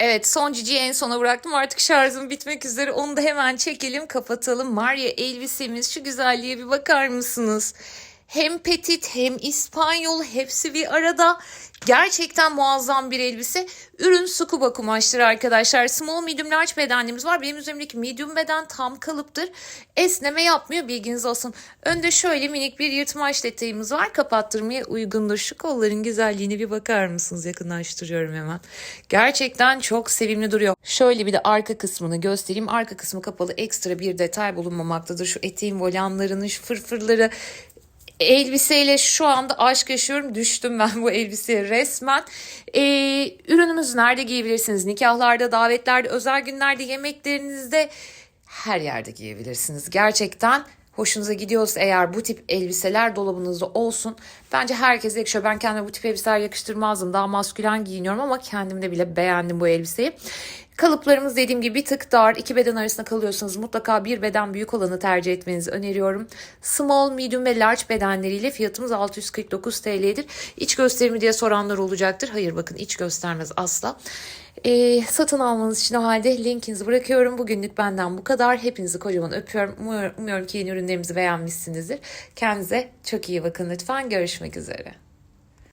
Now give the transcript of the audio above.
Evet son ciciyi en sona bıraktım artık şarjım bitmek üzere onu da hemen çekelim kapatalım. Maria elbisemiz şu güzelliğe bir bakar mısınız? Hem petit hem İspanyol hepsi bir arada. Gerçekten muazzam bir elbise. Ürün scuba kumaştır arkadaşlar. Small medium large bedenimiz var. Benim üzerimdeki medium beden tam kalıptır. Esneme yapmıyor bilginiz olsun. Önde şöyle minik bir yırtmaç detayımız var. Kapattırmaya uygundur. Şu kolların güzelliğine bir bakar mısınız? Yakınlaştırıyorum hemen. Gerçekten çok sevimli duruyor. Şöyle bir de arka kısmını göstereyim. Arka kısmı kapalı ekstra bir detay bulunmamaktadır. Şu eteğin volanlarının şu fırfırları elbiseyle şu anda aşk yaşıyorum. Düştüm ben bu elbiseye resmen. Ee, ürünümüzü nerede giyebilirsiniz? Nikahlarda, davetlerde, özel günlerde, yemeklerinizde her yerde giyebilirsiniz. Gerçekten hoşunuza gidiyorsa eğer bu tip elbiseler dolabınızda olsun. Bence herkese yakışıyor. Ben kendime bu tip elbiseler yakıştırmazdım. Daha maskülen giyiniyorum ama kendimde bile beğendim bu elbiseyi. Kalıplarımız dediğim gibi bir tık dar. İki beden arasında kalıyorsanız mutlaka bir beden büyük olanı tercih etmenizi öneriyorum. Small, medium ve large bedenleriyle fiyatımız 649 TL'dir. İç gösterimi diye soranlar olacaktır. Hayır bakın iç göstermez asla. Ee, satın almanız için o halde linkinizi bırakıyorum. Bugünlük benden bu kadar. Hepinizi kocaman öpüyorum. Umuyorum, umuyorum ki yeni ürünlerimizi beğenmişsinizdir. Kendinize çok iyi bakın lütfen. Görüşmek üzere.